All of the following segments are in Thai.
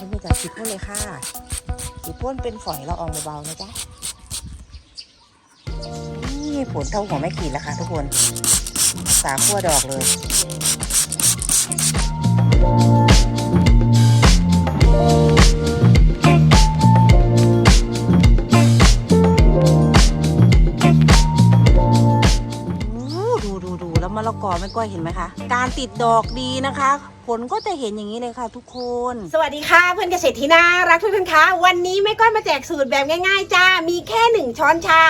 ค่ะเพื่อนๆจ๋าฉีดพ่นเลยค่ะฉีดพ่นเป็นฝอยละอองเบาๆนะจ๊ะนี่ผลเท่าหัวไม่ขีดแล้วค่ะทุกคนสาขั้วดอกเลยดูดูดูดูแล้วมะละกอไม่ก้อยเห็นไหมคะ การติดดอกดีนะคะ ผลก็จะเห็นอย่างนี้เลยค่ะทุกคน สวัสดีค่ะเพื่อนเกษตรที่น่ารักทุกท่านคะวันนี้ไม่ก้อยมาแจกสูตรแบบง่าย ๆ จ้า มีแค่หนึ่งช้อนชา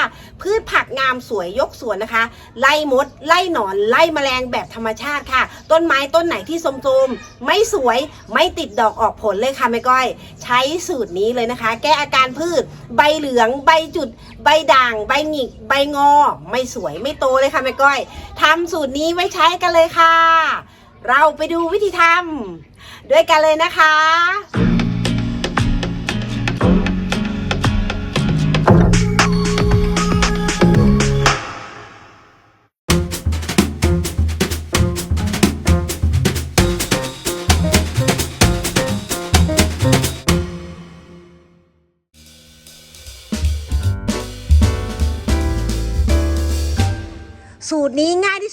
พืชผักงามสวยยกสวนนะคะ ไล่มด ไล่หนอน ไล่แมลงแบบธรรมชาติค่ะ ต้นไม้ต้นไหนที่สมโทมไม่สวยไม่ติดดอกออกผลเลยค่ะแม่ก้อย ใช้สูตรนี้เลยนะคะ แก้อาการพืช ใบเหลือง ใบจุด ใบด่าง ใบหงิก ใบงอ ไม่สวยไม่โตเลยค่ะแม่ก้อยทำสูตรนี้ไว้ใช้กันเลยค่ะ เราไปดูวิธีทำด้วยกันเลยนะคะ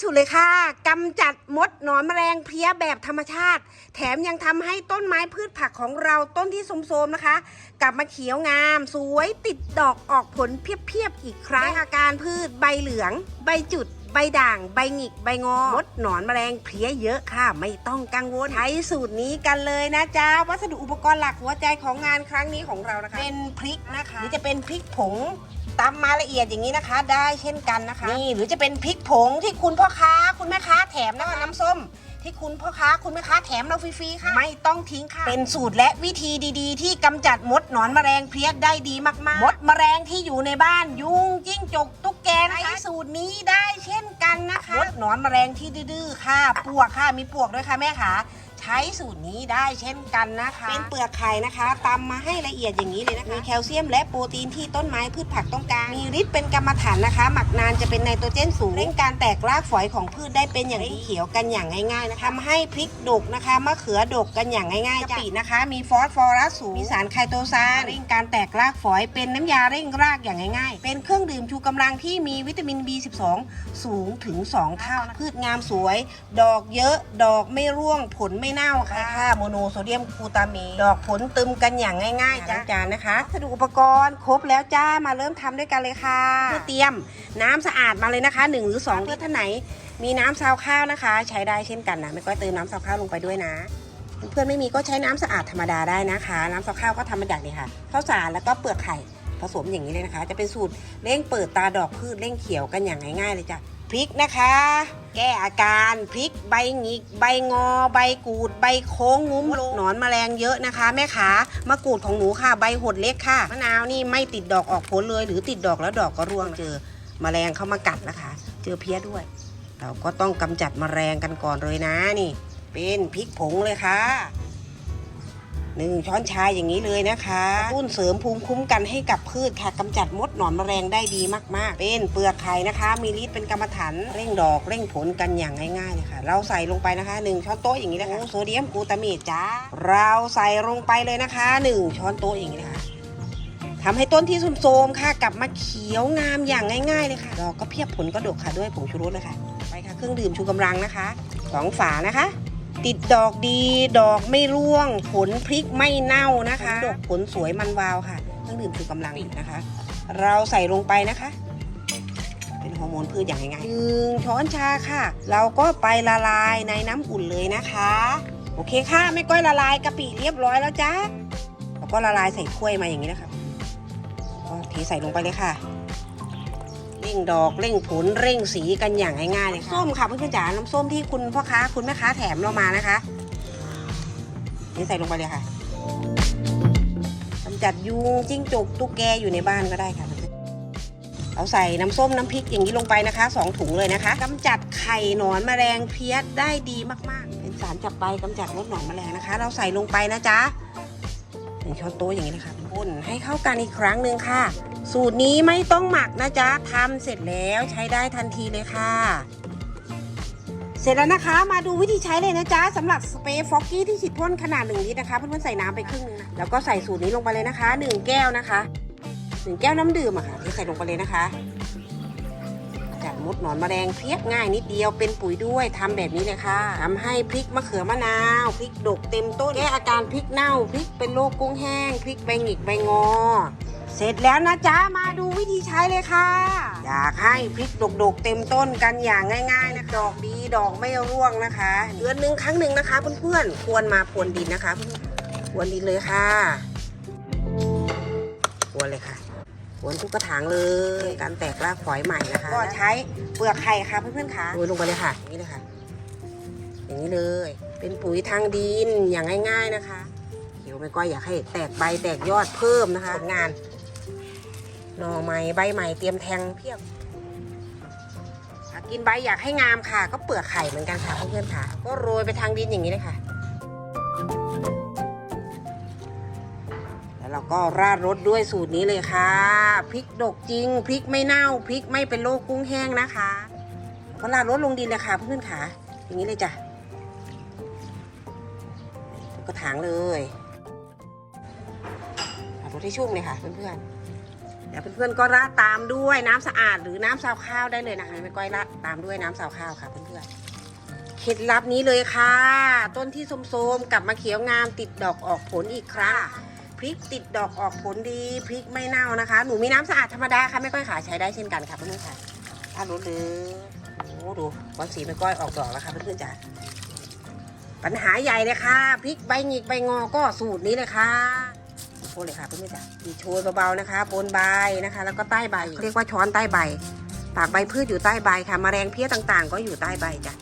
สุดเลยค่ะกำจัดมดหนอนแมลงเพลี้ยแบบธรรมชาติ แถมยังทำให้ต้นไม้พืชผักของเราต้นที่โทรมๆนะคะ กลับมาเขียวงาม สวยติดดอกออกผลเพียบๆอีกครั้งอาการพืชใบเหลือง ใบจุดใบด่าง ใบหงิก ใบงอ มดหนอนแมลงเพลี้ยเยอะค่ะ ไม่ต้องกังวลใช้สูตรนี้กันเลยนะจ๊ะวัสดุอุปกรณ์หลักหัวใจของงานครั้งนี้ของเรานะคะ เป็นพริกนะคะหรือจะเป็นพริกผง ตำมาละเอียดอย่างนี้นะคะ ได้เช่นกันนะคะ นี่หรือจะเป็นพริกผงที่คุณพ่อค้าคุณแม่ค้าแถมนะคะน้ำส้ม ที่คุณพ่อค้าคุณแม่ค้าแถมเราฟรีๆค่ะ ไม่ต้องทิ้งค่ะ เป็นสูตรและวิธีดีๆ ที่กำจัดมดหนอนแมลงเพลี้ยได้ดีมากๆ มดแมลงที่อยู่ในบ้านยุงจิ้งจกตุ๊กแกนะคะสูตรนี้ได้เช่นกันนะคะมดหนอนแมลงที่ดื้อๆค่ะปวกค่ะมีปวกด้วยค่ะแม่ค่ะ ใช้สูตรนี้ได้เช่นกันนะคะ เป็นเปลือกไข่นะคะตำมาให้ละเอียดอย่างนี้เลยนะคะมีแคลเซียมและโปรตีนที่ต้นไม้พืชผักต้องการมีฤทธิ์เป็นกรรมฐานนะคะ หมักนานจะเป็นไนโตรเจนสูงเร่งการแตกรากฝอยของพืชได้เป็นอย่างดีเขียวกันอย่างง่ายๆนะคะทำให้พริกดกนะคะมะเขือดกกันอย่างง่ายๆกะปินะคะ มีฟอสฟอรัสสูงมีสารไคโตซานเร่งการแตกรากฝอย เป็นน้ำยาเร่งรากอย่างง่าย ๆ เป็นเครื่องดื่มชูกำลังที่มีวิตามิน B12 สูงถึง 2 เท่านะพืชงามสวย ดอกเยอะดอกไม่ร่วงผลไม่เน่าค่ะค่าโมโนโซเดียมกลูตามีนดอกผลตึมกันอย่างง่ายๆจ้าจานนะคะวัสดุอุปกรณ์ครบแล้วจ้ามาเริ่มทำด้วยกันเลยค่ะเพื่อเตรียมน้ำสะอาดมาเลยนะคะ1หรือ2เพื่อท่านไหน มีน้ำซาวข้าวนะคะ ใช้ได้เช่นกันนะไม่ก็เติมน้ำซาวข้าวลงไปด้วยนะเพื่อนๆไม่มีก็ใช้น้ำสะอาดธรรมดาได้นะคะ น้ำซาวข้าวก็ทำมาจากนี่ค่ะข้าวสารแล้วก็เปลือกไข่ผสมอย่างนี้เลยนะคะ จะเป็นสูตรเร่งเปิดตาดอกพืชเร่งเขียวกันอย่างง่ายๆเลยจ้ะพ ริกนะคะ แก้อาการพริกใบหงิก ใบงอ ใบกูด ใบโค้งงุ้มหนอนแมลงเยอะนะคะ แม่ขามะกรูดของหนูค่ะ ใบหดเล็กค่ะมะนาวนี่ไม่ติดดอกออกผลเลย หรือติดดอกแล้วดอกก็ร่วงเจอแมลงเข้ามากัดนะคะ เจอเพี้ยด้วย เราก็ต้องกำจัดแมลงกันก่อนเลยนะนี่ เป็นพริกผงเลยค่ะ หนึ่งช้อนชาอย่างนี้เลยนะคะตุ้นเสริมภูมิคุ้มกันให้กับพืชค่ะกำจัดมดหนอนแมลงได้ดีมากๆ เป็นเปลือกไข่นะคะ มีฤทธิ์เป็นกรรมฐานเร่งดอกเร่งผลกันอย่างง่ายๆเลยค่ะ เราใส่ลงไปนะคะหนึ่งช้อนโต๊ะอย่างนี้นะคะโซเดียมกลูตามีดจ้าเราใส่ลงไปเลยนะคะหนึ่งช้อนโต๊ะอย่างนี้นะคะทำให้ต้นที่โทรมๆค่ะ กลับมาเขียวงามอย่างง่ายๆเลยค่ะดอกก็เพียบผลก็ดกค่ะด้วยผงชูรสเลยค่ะ ไปค่ะเครื่องดื่มชูกำลังนะคะสองฝานะคะ ติดดอกดีดอกไม่ร่วง ผลพริกไม่เน่านะคะดอกผลสวยมันวาวค่ะเครื่องดื่มชูกำลังนะคะ เราใส่ลงไปนะคะ เป็นฮอร์โมนพืชอย่างง่ายๆหนึ่งช้อนชาค่ะ เราก็ไปละลายในน้ำอุ่นเลยนะคะ โอเคค่ะแม่ก้อยละลายกะปิเรียบร้อยแล้วจ้าแล้วก็ละลายใส่ถ้วยมาอย่างนี้นะคะก็เทใส่ลงไปเลยค่ะ ร่งดอกเร่งผลเร่งสีกันอย่างง่ายๆเลยค่ะส้มค่ะเพื่อนๆจ๋าน้ำส้มที่คุณพ่อค้าคุณแม่ค้าแถมเรามานะคะนี่ใส่ลงไปเลยค่ะกำจัดยุงจิ้งจกตุ๊กแกอยู่ในบ้านก็ได้ค่ะเอาใส่น้ำส้มน้ำพริกอย่างนี้ลงไปนะคะสองถุงเลยนะคะกำจัดไข่หนอนแมลงเพี้ยได้ดีมากๆ เป็นสารจับใบกำจัดมดหนอนแมลงนะคะ เราใส่ลงไปนะจ๊ะหนึ่งช้อนโต๊ะอย่างนี้เลยค่ะคนให้เข้ากันอีกครั้งหนึ่งค่ะ สูตรนี้ไม่ต้องหมักนะจ๊ะทำเสร็จแล้วใช้ได้ทันทีเลยค่ะ เสร็จแล้วนะคะมาดูวิธีใช้เลยนะจ๊ะสำหรับสเปรย์ฟอกกี้ที่ฉีดพ่นขนาดหนึ่งลิตรนะคะเพื่อนๆใส่น้ำไปครึ่งหนึงนะแล้วก็ใส่สูตรนี้ลงไปเลยนะคะหนึ่งแก้วนะคะหนึ่งแก้วน้ำดื่มอะค่ะที่ใส่ลงไปเลยนะคะจัดมดหนอนแมลงเพียบง่ายนิดเดียวเป็นปุ๋ยด้วยทำแบบนี้เลยค่ะทำให้พริกมะเขือมะนาวพริกดกเต็มต้นแก้อาการพริกเน่าพริกเป็นโรคกุ้งแห้งพริกใบหงิกใบงอ เสร็จแล้วนะจ๊ะ มาดูวิธีใช้เลยค่ะ อยากให้พริกดกๆเต็มต้นกันอย่างง่าย ๆ นะดอกดีดอกไม่ร่วงนะคะ เดือนหนึ่งครั้งหนึ่งนะคะเพื่อนๆควรมาพรวนดินนะคะพรวนดินเลยค่ะพรวนเลยค่ะพรวนทุกกระถางเลยการแตกรากฝอยใหม่นะคะ ก็ใช้เปลือกไข่ค่ะเพื่อนๆค่ะโรยลงไปเลยค่ะอย่างนี้เลยค่ะ อย่างนี้เลย เป็นปุ๋ยทางดินอย่างง่าย ๆนะคะเขียวไม่ก้อยอยากให้แตกใบแตกยอดเพิ่มนะคะผลงาน หน่อใหม่ใบใหม่เตรียมแทงเพียบกินใบอยากให้งามค่ะ ก็เปลือกไข่เหมือนกันค่ะเพื่อนๆค่ะ ก็โรยไปทางดินอย่างนี้เลยค่ะ แล้วเราก็ราดรสด้วยสูตรนี้เลยค่ะพริกดกจริงพริกไม่เน่าพริกไม่เป็นโรคกุ้งแห้งนะคะ ก็ราดรสลงดินเลยค่ะเพื่อนๆค่ะ อย่างนี้เลยจ้ะกระถางเลยราดรสให้ชุ่มเลยค่ะเพื่อนๆ ดี๋ยวเพื่อนๆก็ราดตามด้วยน้ำสะอาดหรือน้ำซาวข้าวได้เลยนะคะไม่ก้อยราดตามด้วยน้ำซาวข้าวค่ะเพื่อนๆเคล็ดลับนี้เลยค่ะ ต้นที่โทรมๆกลับมาเขียวงามติดดอกออกผลอีกครั้งพริกติดดอกออกผลดีพริกไม่เน่านะคะ หนูมีน้ำสะอาดธรรมดาค่ะไม่ก้อยขาใช้ได้เช่นกันค่ะเพื่อนๆค่ะถ้ารดเลยโอ้ดูบอลสีไม่ก้อยออกดอกแล้วค่ะเพื่อนๆจ้ะปัญหาใหญ่เลยค่ะพริกใบหงิกใบงอก็สูตรนี้เลยค่ะ โชว์เลยค่ะเพื่อนๆจ้ะดีโชยเบาๆนะคะบนใบนะคะ แล้วก็ใต้ใบเขาเรียกว่าช้อนใต้ใบ ปากใบพืชอยู่ใต้ใบค่ะแมลงเพี้ยต่างๆ ก็อยู่ใต้ใบจ้ะ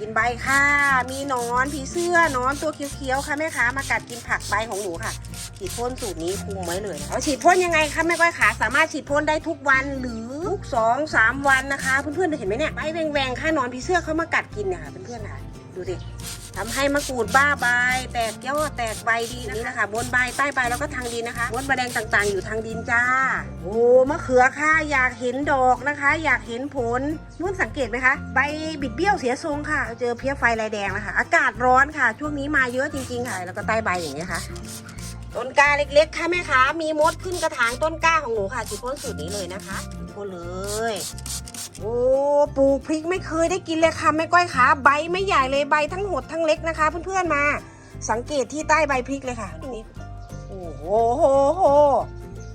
กินใบค่ะ มีหนอนผีเสื้อหนอนตัวเขียวๆค่ะแม่ค้ามากัดกินผักใบของหนูค่ะ ฉีดพ่นสูตรนี้คุมไว้เลยแล้วฉีดพ่นยังไงคะแม่ก้อยขาสามารถฉีดพ่นได้ทุกวันหรือทุกสองสามวันนะคะ เพื่อนๆเห็นไหมเนี่ยใบแหวงๆค่ะหนอนผีเสื้อเขามากัดกินเนี่ยค่ะเพื่อนๆค่ะดูสิ ทำให้มะกรูดบ้าใบแตกยอดแตกใบดีนี่นะคะ บนใบใต้ใบแล้วก็ทางดินนะคะมดแมลงต่างๆ อยู่ทางดินจ้า โอ้มะเขือค่ะอยากเห็นดอกนะคะ อยากเห็นผลนุ่นสังเกตไหมคะ ใบบิดเบี้ยวเสียทรงค่ะ เจอเพี้ยไฟลายแดงนะคะ อากาศร้อนค่ะ ช่วงนี้มาเยอะจริงๆค่ะ แล้วก็ใต้ใบอย่างนี้ค่ะต้นกล้าเล็กๆ ค่ะแม่คะมีมดขึ้นกระถางต้นกล้าของหนูค่ะฉีดพ่นสูตรนี้เลยนะคะพ่นเลย โอ้ปลูกพริกไม่เคยได้กินเลยค่ะแม่ก้อยขาใบไม่ใหญ่เลยใบทั้งหดทั้งเล็กนะคะ เพื่อนๆมา สังเกตที่ใต้ใบพริกเลยค่ะดูโอ้โหโหโห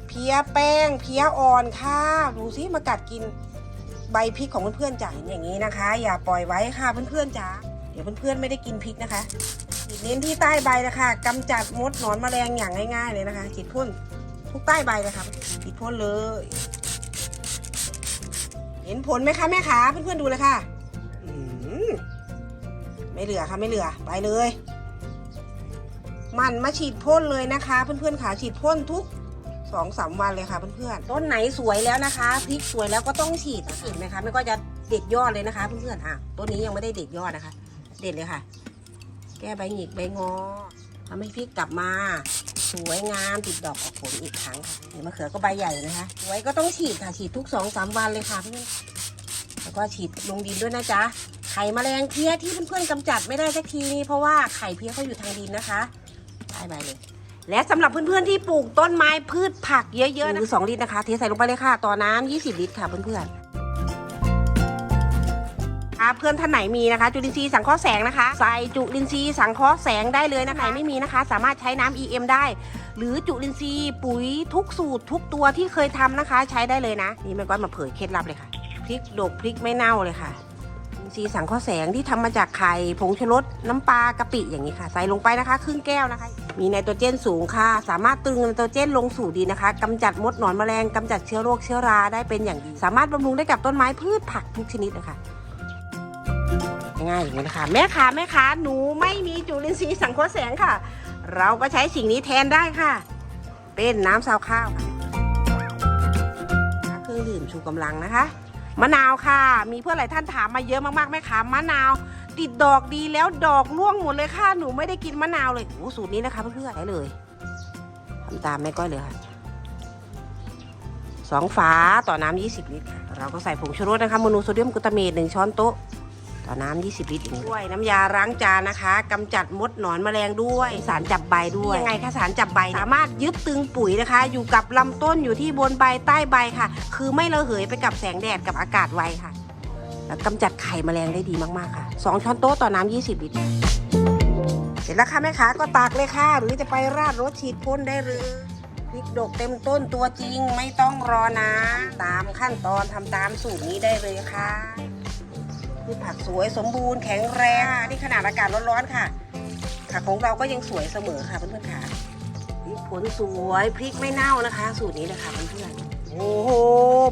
เพี้ยแป้ง เพี้ยอ่อนค่ะดูสิมากัดกินใบพริกของเพื่อนๆจ๋าอย่างนี้นะคะ อย่าปล่อยไว้ค่ะเพื่อนๆจ๋าเดี๋ยวเพื่อนๆไม่ได้กินพริกนะคะฉีดเน้นที่ใต้ใบนะคะกำจัดมดหนอนแมลงอย่างง่าย ๆ เลยนะคะฉีดพ่นทุกใต้ใบเลยค่ะฉีดพ่นเลย เห็นผลไหมคะแม่ขาเพื่อนๆดูเลยค่ะไม่เหลือค่ะไม่เหลือไปเลย มันมาฉีดพ่นเลยนะคะ เพื่อนๆขาฉีดพ่นทุกสองสามวันเลยค่ะเพื่อนๆต้นไหนสวยแล้วนะคะพริกสวยแล้วก็ต้องฉีดนะเห็นไหมคะไม่ก็จะเด็ดยอดเลยนะคะ เพื่อนๆอะต้นนี้ยังไม่ได้เด็ดยอดนะคะ เด็ดเลยค่ะ แก้ใบหงิกใบงอทำให้พริกกลับมา สวยงามติดดอกออกผลอีกครั้งค่ะเห็นมะเขือก็ใบใหญ่นะคะสวยก็ต้องฉีดค่ะฉีดทุกสองสามวันเลยค่ะเพื่อนแล้วก็ฉีดลงดินด้วยนะจ๊ะไข่แมลงเพี้ยที่เพื่อนๆกำจัดไม่ได้สักทีนี่เพราะว่าไข่เพี้ยเขาอยู่ทางดินนะคะได้ใบเลยและสำหรับเพื่อนๆที่ปลูกต้นไม้พืชผักเยอะๆนะคือสองลิตรนะคะ เทใส่ลงไปเลยค่ะ ต่อน้ำ20 ลิตรค่ะเพื่อนๆ เพื่อนท่านไหนมีนะคะ จุลินทรีย์สังเคราะห์แสงนะคะ ใส่จุลินทรีย์สังเคราะห์แสงได้เลยนะคะไหนไม่มีนะคะ สามารถใช้น้ำ EM ได้ หรือจุลินทรีย์ปุ๋ยทุกสูตรทุกตัวที่เคยทำนะคะ ใช้ได้เลยนะ นี่แม่ก้อยมาเผยเคล็ดลับเลยค่ะพริกดกพริกไม่เน่าเลยค่ะจุลินทรีย์สังเคราะห์แสงที่ทำมาจากไข่ผงชูรสน้ำปลากะปิอย่างนี้ค่ะ ใส่ลงไปนะคะ ครึ่งแก้วนะคะ มีไนโตรเจนสูงค่ะ สามารถตรึงไนโตรเจนลงสู่ดินนะคะกำจัดมดหนอนแมลงกำจัดเชื้อโรคเชื้อราได้เป็นอย่างดี สามารถบำรุงได้กับต้นไม้พืชผักทุกชนิดเลยค่ะ ง่ายอย่างนี้นะคะ แม่ขาแม่ขาหนูไม่มีจุลินทรีย์สังเคราะห์แสงค่ะ เราก็ใช้สิ่งนี้แทนได้ค่ะ เป็นน้ำซาวข้าวค่ะเครื่องดื่มชูกำลังนะคะ มะนาวค่ะ มีเพื่อนหลายท่านถามมาเยอะมากๆแม่ขามะนาวติดดอกดีแล้วดอกร่วงหมดเลยค่ะหนูไม่ได้กินมะนาวเลยโอ้สูตรนี้นะคะเพื่อนๆได้เลยทำตามแม่ก้อยเลยค่ะสองฝาต่อน้ำ20 ลิตร เราก็ใส่ผงชูรสนะคะโมโนโซเดียมกลูตาเมตหนึ่งช้อนโต๊ะ ต่อน้ำ20 ลิตรด้วยน้ำยาล้างจานนะคะกำจัดมดหนอนแมลงด้วย สารจับใบด้วยยังไงคะสารจับใบสามารถยึดตึงปุ๋ยนะคะ อยู่กับลำต้นอยู่ที่บนใบใต้ใบค่ะ คือไม่ระเหยไปกับแสงแดดกับอากาศไวค่ะแล้วกำจัดไข่แมลงได้ดีมากๆค่ะสองช้อนโต๊ะต่อน้ำ20 ลิตรเสร็จแล้วค่ะแม่ค้าก็ตากเลยค่ะ หรือจะไปราดรถฉีดพ่นได้เลยพริกดกเต็มต้นตัวจริงไม่ต้องรอนะ ตามขั้นตอนทำตามสูตรนี้ได้เลยค่ะ พืชผักสวยสมบูรณ์แข็งแรงนี่ขนาดอากาศร้อนๆค่ะผักของเราก็ยังสวยเสมอค่ะเพื่อนๆค่ะนี่ผลสวยพริกไม่เน่านะคะ สูตรนี้นะคะเพื่อนๆโอ้โห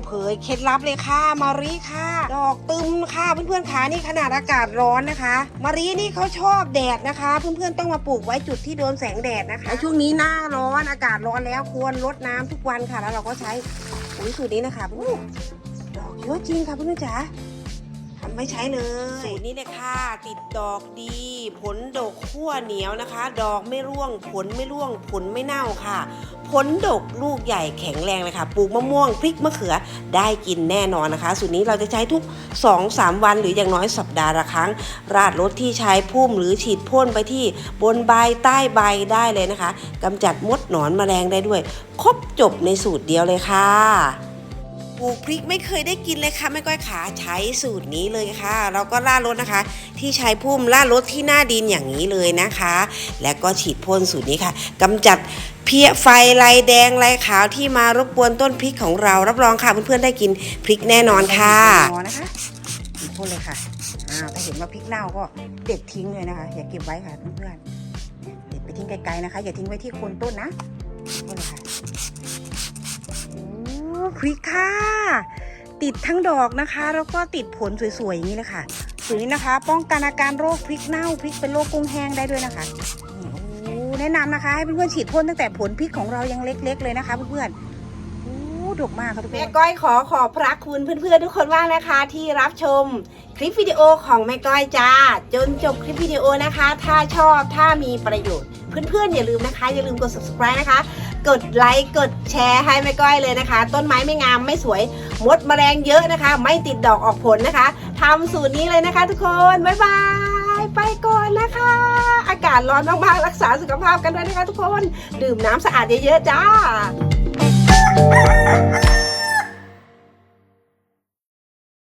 เผยเคล็ดลับเลยค่ะมารีค่ะ ดอกตึมค่ะเพื่อนๆค่ะนี่ขนาดอากาศร้อนนะคะมารีนี่เขาชอบแดดนะคะ เพื่อนๆต้องมาปลูกไว้จุดที่โดนแสงแดดนะคะช่วงนี้หน้าร้อนอากาศร้อนแล้วควรลดน้ำทุกวันค่ะ แล้วเราก็ใช้ปุ๋ยสูตรนี้นะคะอู้ดอกเยอะจริงค่ะเพื่อนๆจ๋า ไม่ใช้เลยสูตรนี้เลยค่ะ ติดดอกดี ผลดกขั้วเหนียวนะคะ ดอกไม่ร่วง ผลไม่ร่วง ผลไม่เน่าค่ะ ผลดกลูกใหญ่แข็งแรงเลยค่ะ ปลูกมะม่วงพริกมะเขือได้กินแน่นอนนะคะ สูตรนี้เราจะใช้ทุก 2-3 วันหรืออย่างน้อยสัปดาห์ละครั้ง ราดรถที่ใช้พุ่มหรือฉีดพ่นไปที่บนใบใต้ใบได้เลยนะคะกำจัดมดหนอนแมลงได้ด้วย ครบจบในสูตรเดียวเลยค่ะ ปลูกพริกไม่เคยได้กินเลยค่ะแม่ก้อยขาใช้สูตรนี้เลยค่ะ เราก็ล่ารถนะคะ ที่ใช้พุ่มล่ารถที่หน้าดินอย่างนี้เลยนะคะ แล้วก็ฉีดพ่นสูตรนี้ค่ะกำจัดเพี้ยไฟลายแดงลายขาวที่มารบกวนต้นพริกของเรารับรองค่ะเพื่อนๆได้กินพริกแน่นอนค่ะนะคะฉีดพ่นเลยค่ะอ้าวถ้าเห็นว่าพริกเน่าก็เด็ดทิ้งเลยนะคะ อย่าเก็บไว้ค่ะเพื่อนๆเด็ดไปทิ้งไกลๆนะคะ อย่าทิ้งไว้ที่โคนต้นนะพ่นเลยค่ะ พริกค่ะ ติดทั้งดอกนะคะ แล้วก็ติดผลสวยๆอย่างนี้เลยค่ะสูตรนี้นะคะ ป้องกันอาการโรคพริกเน่าพริกเป็นโรคกุ้งแห้งได้ด้วยนะคะแนะนำนะคะให้เพื่อนๆฉีดพ่นตั้งแต่ผลพริกของเรายังเล็ก ๆ เลยนะคะเพื่อนๆ ดกมากค่ะทุกคน แม่ก้อยขอขอบพระคุณเพื่อนๆทุกคนมากนะคะ ที่รับชมคลิปวิดีโอของแม่ก้อยจ้า จนจบคลิปวิดีโอนะคะ ถ้าชอบถ้ามีประโยชน์เพื่อนๆอย่าลืมนะคะ อย่าลืมกด subscribe นะคะ กดไลค์กดแชร์ให้แม่ก้อยเลยนะคะ ต้นไม้ไม่งามไม่สวยมดแมลงเยอะนะคะ ไม่ติดดอกออกผลนะคะทำสูตรนี้เลยนะคะ ทุกคนบ๊ายบายไปก่อนนะคะ อากาศร้อนมากๆรักษาสุขภาพกันด้วยนะคะ ทุกคน ดื่มน้ำสะอาดเยอะๆจ้า Ha ha ha!